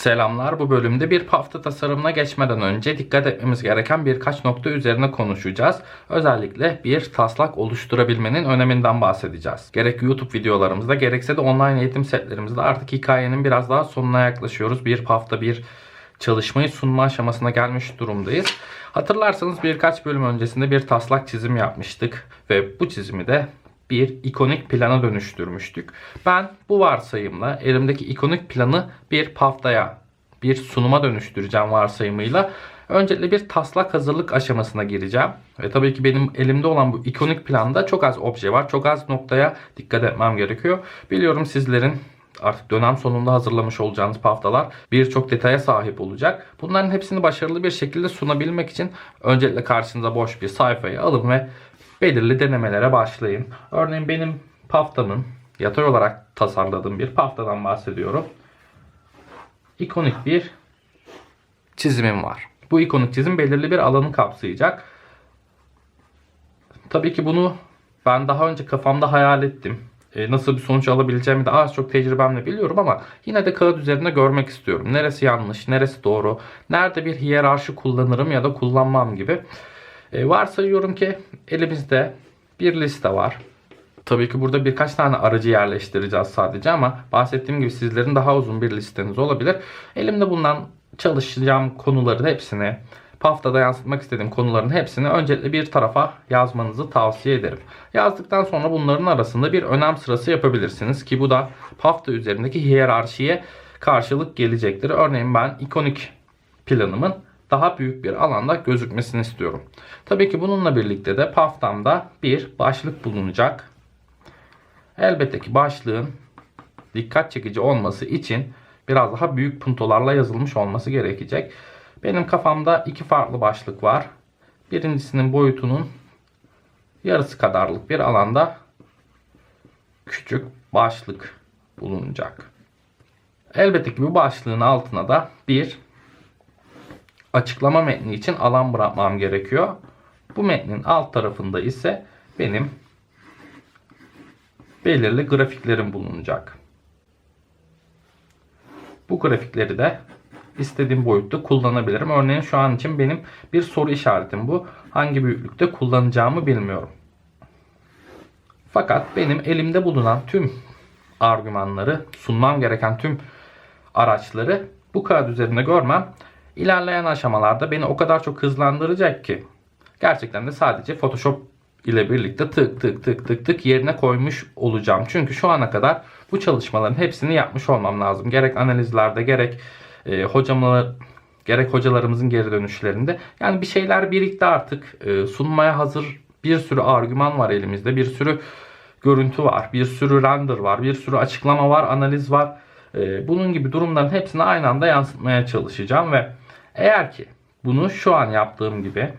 Selamlar. Bu bölümde bir pafta tasarımına geçmeden önce dikkat etmemiz gereken birkaç nokta üzerine konuşacağız. Özellikle bir taslak oluşturabilmenin öneminden bahsedeceğiz. Gerek YouTube videolarımızda gerekse de online eğitim setlerimizde artık hikayenin biraz daha sonuna yaklaşıyoruz. Bir pafta bir çalışmayı sunma aşamasına gelmiş durumdayız. Hatırlarsanız birkaç bölüm öncesinde bir taslak çizim yapmıştık ve bu çizimi de bir ikonik plana dönüştürmüştük. Ben bu varsayımla elimdeki ikonik planı bir paftaya, bir sunuma dönüştüreceğim varsayımıyla öncelikle bir taslak hazırlık aşamasına gireceğim. Ve tabii ki benim elimde olan bu ikonik planda çok az obje var. Çok az noktaya dikkat etmem gerekiyor. Biliyorum sizlerin artık dönem sonunda hazırlamış olacağınız paftalar birçok detaya sahip olacak. Bunların hepsini başarılı bir şekilde sunabilmek için öncelikle karşınıza boş bir sayfayı alın ve belirli denemelere başlayın. Örneğin benim paftamın yatay olarak tasarladığım bir paftadan bahsediyorum. İkonik bir çizimim var. Bu ikonik çizim belirli bir alanı kapsayacak. Tabii ki bunu ben daha önce kafamda hayal ettim. E, nasıl bir sonuç alabileceğimi de az çok tecrübemle biliyorum ama yine de kağıt üzerinde görmek istiyorum. Neresi yanlış, neresi doğru, nerede bir hiyerarşi kullanırım ya da kullanmam gibi. E, varsayıyorum ki elimizde bir liste var. Tabii ki burada birkaç tane aracı yerleştireceğiz sadece ama bahsettiğim gibi sizlerin daha uzun bir listeniz olabilir. Elimde bulunan çalışacağım konuların hepsini, paftada yansıtmak istediğim konuların hepsini öncelikle bir tarafa yazmanızı tavsiye ederim. Yazdıktan sonra bunların arasında bir önem sırası yapabilirsiniz ki bu da pafta üzerindeki hiyerarşiye karşılık gelecektir. Örneğin ben ikonik planımın daha büyük bir alanda gözükmesini istiyorum. Tabii ki bununla birlikte de paftamda bir başlık bulunacak. Elbette ki başlığın dikkat çekici olması için biraz daha büyük puntolarla yazılmış olması gerekecek. Benim kafamda iki farklı başlık var. Birincisinin boyutunun yarısı kadarlık bir alanda küçük başlık bulunacak. Elbette ki bu başlığın altına da bir açıklama metni için alan bırakmam gerekiyor. Bu metnin alt tarafında ise benim belirli grafiklerim bulunacak. Bu grafikleri de istediğim boyutta kullanabilirim. Örneğin şu an için benim bir soru işaretim bu. Hangi büyüklükte kullanacağımı bilmiyorum. Fakat benim elimde bulunan tüm argümanları, sunmam gereken tüm araçları bu kağıt üzerinde görmem ilerleyen aşamalarda beni o kadar çok hızlandıracak ki gerçekten de sadece Photoshop ile birlikte tık tık tık tık tık yerine koymuş olacağım. Çünkü şu ana kadar bu çalışmaların hepsini yapmış olmam lazım. Gerek analizlerde gerek e, hocamalar gerek hocalarımızın geri dönüşlerinde. Yani bir şeyler birikti artık. E, sunmaya hazır bir sürü argüman var elimizde. Bir sürü görüntü var. Bir sürü render var. Bir sürü açıklama var. Analiz var. E, bunun gibi durumların hepsini aynı anda yansıtmaya çalışacağım ve eğer ki bunu şu an yaptığım gibi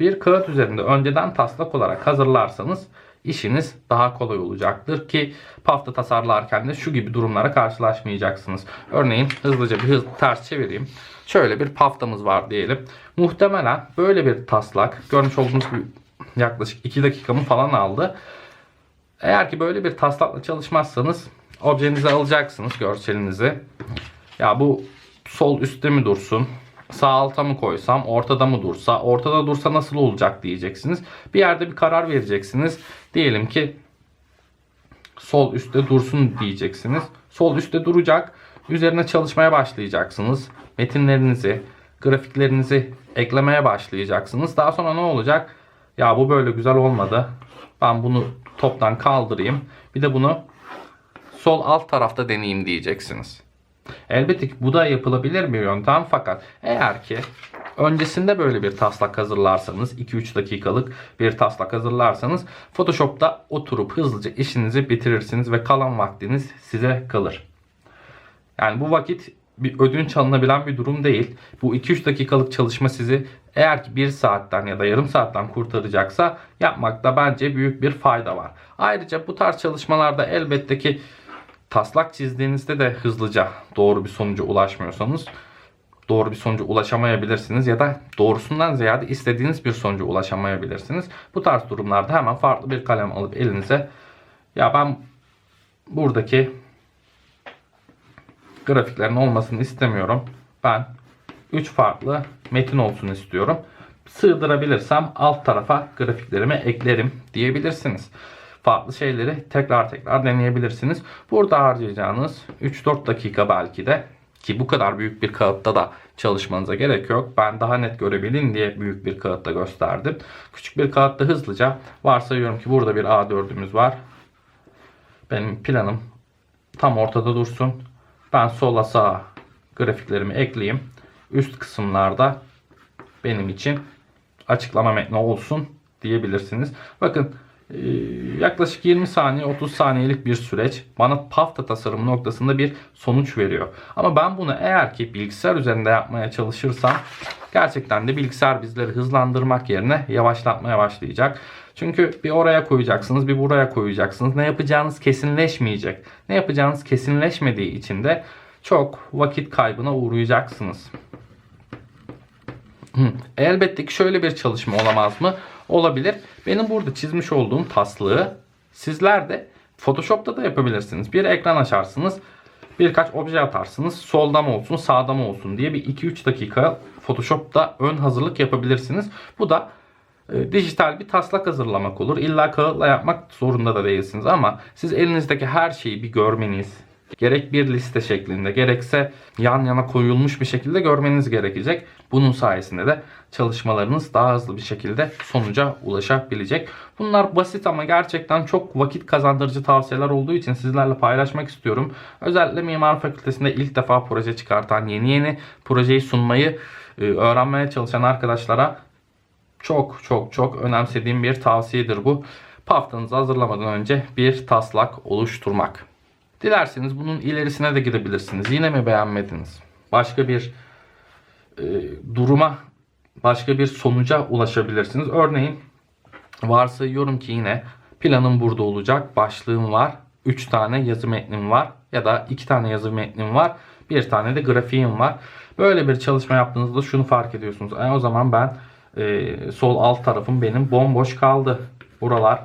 bir kağıt üzerinde önceden taslak olarak hazırlarsanız işiniz daha kolay olacaktır ki pafta tasarlarken de şu gibi durumlara karşılaşmayacaksınız. Örneğin hızlıca bir hız ters çevireyim. Şöyle bir paftamız var diyelim. Muhtemelen böyle bir taslak görmüş olduğunuz gibi yaklaşık 2 dakikamı falan aldı. Eğer ki böyle bir taslakla çalışmazsanız objenizi alacaksınız görselinizi. Ya bu sol üstte mi dursun? Sağ alta mı koysam? Ortada mı dursa? Ortada dursa nasıl olacak diyeceksiniz. Bir yerde bir karar vereceksiniz. Diyelim ki sol üstte dursun diyeceksiniz. Sol üstte duracak. Üzerine çalışmaya başlayacaksınız. Metinlerinizi, grafiklerinizi eklemeye başlayacaksınız. Daha sonra ne olacak? Ya bu böyle güzel olmadı. Ben bunu toptan kaldırayım. Bir de bunu sol alt tarafta deneyeyim diyeceksiniz. Elbette ki bu da yapılabilir bir yöntem fakat eğer ki öncesinde böyle bir taslak hazırlarsanız 2-3 dakikalık bir taslak hazırlarsanız Photoshop'ta oturup hızlıca işinizi bitirirsiniz ve kalan vaktiniz size kalır. Yani bu vakit bir ödünç alınabilen bir durum değil. Bu 2-3 dakikalık çalışma sizi eğer ki 1 saatten ya da yarım saatten kurtaracaksa yapmakta bence büyük bir fayda var. Ayrıca bu tarz çalışmalarda elbette ki taslak çizdiğinizde de hızlıca doğru bir sonuca ulaşmıyorsanız doğru bir sonuca ulaşamayabilirsiniz ya da doğrusundan ziyade istediğiniz bir sonuca ulaşamayabilirsiniz. Bu tarz durumlarda hemen farklı bir kalem alıp elinize ya ben buradaki grafiklerin olmasını istemiyorum. Ben 3 farklı metin olsun istiyorum. Sığdırabilirsem alt tarafa grafiklerimi eklerim diyebilirsiniz. Farklı şeyleri tekrar tekrar deneyebilirsiniz. Burada harcayacağınız 3-4 dakika belki de ki bu kadar büyük bir kağıtta da çalışmanıza gerek yok. Ben daha net görebilin diye büyük bir kağıtta gösterdim. Küçük bir kağıtta hızlıca varsayıyorum ki burada bir A4'ümüz var. Benim planım tam ortada dursun. Ben sola sağa grafiklerimi ekleyeyim. Üst kısımlarda benim için açıklama metni olsun diyebilirsiniz. Bakın yaklaşık 20 saniye 30 saniyelik bir süreç bana pafta tasarım noktasında bir sonuç veriyor. Ama ben bunu eğer ki bilgisayar üzerinde yapmaya çalışırsam gerçekten de bilgisayar bizleri hızlandırmak yerine yavaşlatmaya başlayacak. Çünkü bir oraya koyacaksınız, bir buraya koyacaksınız. Ne yapacağınız kesinleşmeyecek. Ne yapacağınız kesinleşmediği için de çok vakit kaybına uğrayacaksınız. Elbette ki şöyle bir çalışma olamaz mı? Olabilir. Benim burada çizmiş olduğum taslığı sizler de Photoshop'ta da yapabilirsiniz. Bir ekran açarsınız. Birkaç obje atarsınız. Solda mı olsun, sağda mı olsun diye bir 2-3 dakika Photoshop'ta ön hazırlık yapabilirsiniz. Bu da e, dijital bir taslak hazırlamak olur. İlla kağıtla yapmak zorunda da değilsiniz ama siz elinizdeki her şeyi bir görmeniz, gerek bir liste şeklinde gerekse yan yana koyulmuş bir şekilde görmeniz gerekecek. Bunun sayesinde de çalışmalarınız daha hızlı bir şekilde sonuca ulaşabilecek. Bunlar basit ama gerçekten çok vakit kazandırıcı tavsiyeler olduğu için sizlerle paylaşmak istiyorum. Özellikle Mimar Fakültesinde ilk defa proje çıkartan, yeni yeni projeyi sunmayı e, öğrenmeye çalışan arkadaşlara çok çok çok önemsediğim bir tavsiyedir bu. Paftanızı hazırlamadan önce bir taslak oluşturmak. Dilerseniz bunun ilerisine de gidebilirsiniz. Yine mi beğenmediniz? Başka bir e, duruma, başka bir sonuca ulaşabilirsiniz. Örneğin varsayıyorum ki yine planım burada olacak. Başlığım var. 3 tane yazı metnim var. Ya da 2 tane yazı metnim var. Bir tane de grafiğim var. Böyle bir çalışma yaptığınızda şunu fark ediyorsunuz. E, o zaman ben e, sol alt tarafım benim bomboş kaldı. Buralar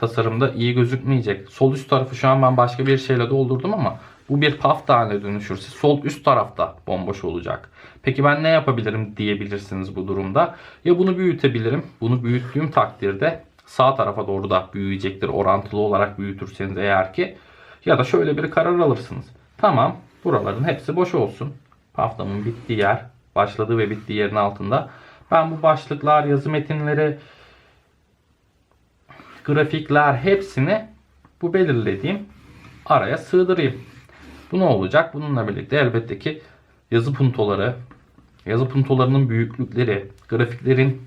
tasarımda iyi gözükmeyecek. Sol üst tarafı şu an ben başka bir şeyle doldurdum ama bu bir paf haline dönüşürse sol üst tarafta bomboş olacak. Peki ben ne yapabilirim diyebilirsiniz bu durumda. Ya bunu büyütebilirim. Bunu büyüttüğüm takdirde sağ tarafa doğru da büyüyecektir. Orantılı olarak büyütürseniz eğer ki. Ya da şöyle bir karar alırsınız. Tamam buraların hepsi boş olsun. Paftamın bittiği yer, başladığı ve bittiği yerin altında. Ben bu başlıklar, yazı metinleri, grafikler hepsini bu belirlediğim araya sığdırayım. Bu ne olacak? Bununla birlikte elbette ki yazı puntoları, yazı puntolarının büyüklükleri, grafiklerin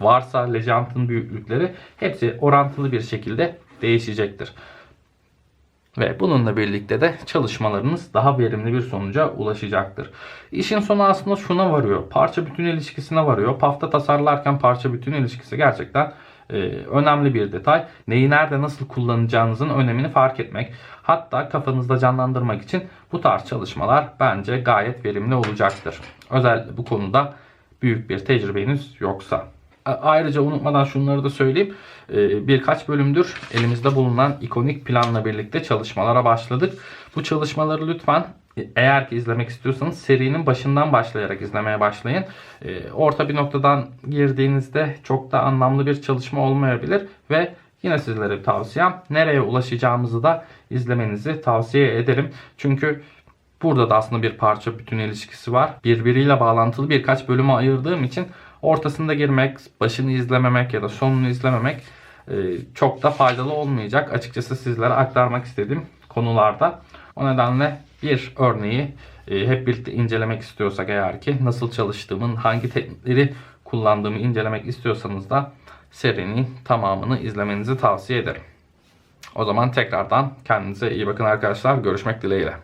varsa lejantın büyüklükleri hepsi orantılı bir şekilde değişecektir. Ve bununla birlikte de çalışmalarınız daha verimli bir sonuca ulaşacaktır. İşin sonu aslında şuna varıyor. Parça bütün ilişkisine varıyor. Pafta tasarlarken parça bütün ilişkisi gerçekten e, önemli bir detay. Neyi nerede nasıl kullanacağınızın önemini fark etmek. Hatta kafanızda canlandırmak için bu tarz çalışmalar bence gayet verimli olacaktır. Özellikle bu konuda büyük bir tecrübeniz yoksa. Ayrıca unutmadan şunları da söyleyeyim. Ee, Birkaç bölümdür elimizde bulunan ikonik planla birlikte çalışmalara başladık. Bu çalışmaları lütfen e, eğer ki izlemek istiyorsanız serinin başından başlayarak izlemeye başlayın. Ee, Orta bir noktadan girdiğinizde çok da anlamlı bir çalışma olmayabilir ve yine sizlere bir tavsiyem nereye ulaşacağımızı da izlemenizi tavsiye ederim. Çünkü Burada da aslında bir parça bütün ilişkisi var. Birbiriyle bağlantılı birkaç bölüme ayırdığım için ortasında girmek, başını izlememek ya da sonunu izlememek e, çok da faydalı olmayacak. Açıkçası sizlere aktarmak istediğim konularda. O nedenle bir örneği e, hep birlikte incelemek istiyorsak eğer ki nasıl çalıştığımın, hangi teknikleri kullandığımı incelemek istiyorsanız da serinin tamamını izlemenizi tavsiye ederim. O zaman tekrardan kendinize iyi bakın arkadaşlar. Görüşmek dileğiyle.